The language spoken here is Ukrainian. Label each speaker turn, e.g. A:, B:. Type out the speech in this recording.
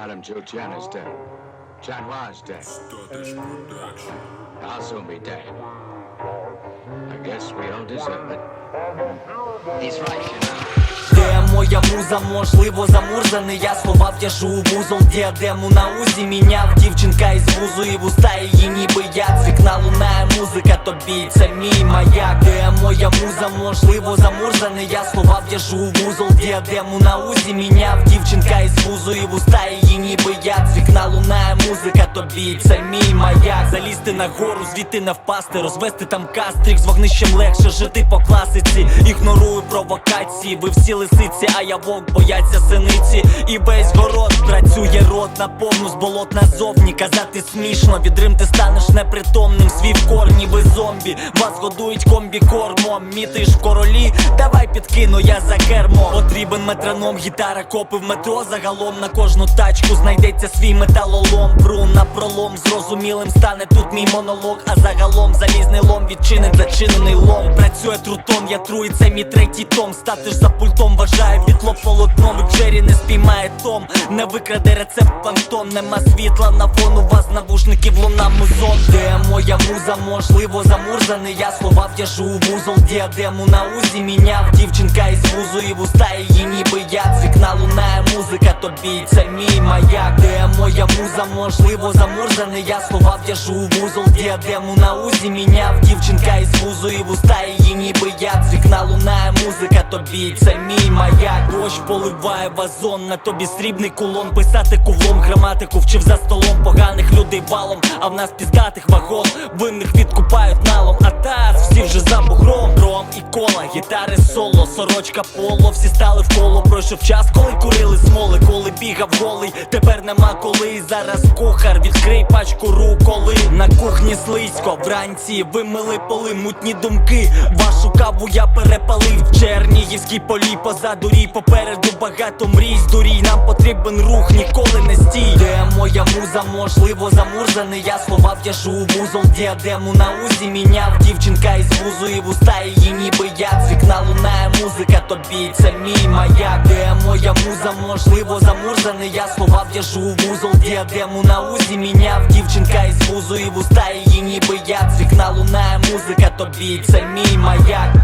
A: Madame Qian is dead. Chanhua is dead. I'll soon be dead. I guess we all deserve it.
B: He's right, you know.
C: Моя муза, можливо, замурзаний. Я слова в'яжу вузол, діадему на узі. Міняв дівчинка із вузу і вуста. Її ніби З вікна лунає музика, тобі. Це мій маяк. Де моя муза, можливо, замурзаний. Я слова в'яжу вузол, діадему на узі. Міняв дівчинка із вузу і вуста. Її ніби як З вікна лунає музика, тобі це мій маяк. Залізти на гору, звідти не впасти Розвести там кастрік, з вогнищем легше жити по класиці. Ігнорую провокації, ви всі лисиці, а я вовк бояться синиці. І весь город працює рот на повну з болот назовні. Казати смішно, від рим ти станеш непритомним. Свій в корні, ви зомбі, вас годують комбі кормом. Мітиш королі, давай підкину, я за кермо Потрібен метроном, гітара, копи в метро. Загалом на кожну тачку знайдеться свій металолом Бру на пролом, зрозумілим стане тут мій монолог А загалом залізний лом відчинить зачинений лом. Працює трутон, я тру, і це мій третій том. Стати ж за пультом, вважаю бітло полотном І Джері не спіймає том, не викраде рецепт планктон Нема світла на фону вас навушників луна музон. Де моя муза, можливо, замурзаний Я слова в'яжу у вузол, діадему на узі Міняв дівчинка із вузу і вуста її ніби як З вікна лунає музика, тобі це мій маяк. Де моя муза, можливо, замурзаний. Я слова в'яжу у вузол, діадему на узі. Міняв дівчинка із вузу і вуста її ніби як вікна лунає музика, тобі. Це мій маяк. Дощ поливає вазон, на тобі срібний кулон. Писати кувлом, граматику вчив за столом. Поганих людей валом, а в нас піздатих вагон. Винних відкупають налом, а таз всі вже за бугром. Дром і кола, гітари соло, сорочка поло. Всі стали в коло, пройшов час, коли курили смоли Коли бігав голий, тепер нема коли. Зараз кухар, відкрий пачку руколи. На кухні слизько, вранці вимили поли, мутні думки Вашу каву я перепалив. В Чернігівській полі Позаду рій, попереду багато мрій. Здурій, нам потрібен рух, ніколи не стій. Де моя муза, можливо, замурзаний. Я слова в'яжу вузол, діадему на узі. Міняв дівчинка із вузу і вуста її ніби як. З вікна лунає музика, тобі це мій маяк. Де моя муза, можливо, замурзаний Я слова в'яжу у вузол, діадему на узі Міняв дівчинка із вузу і вуста її ніби я. З вікна лунає музика, тобі це мій маяк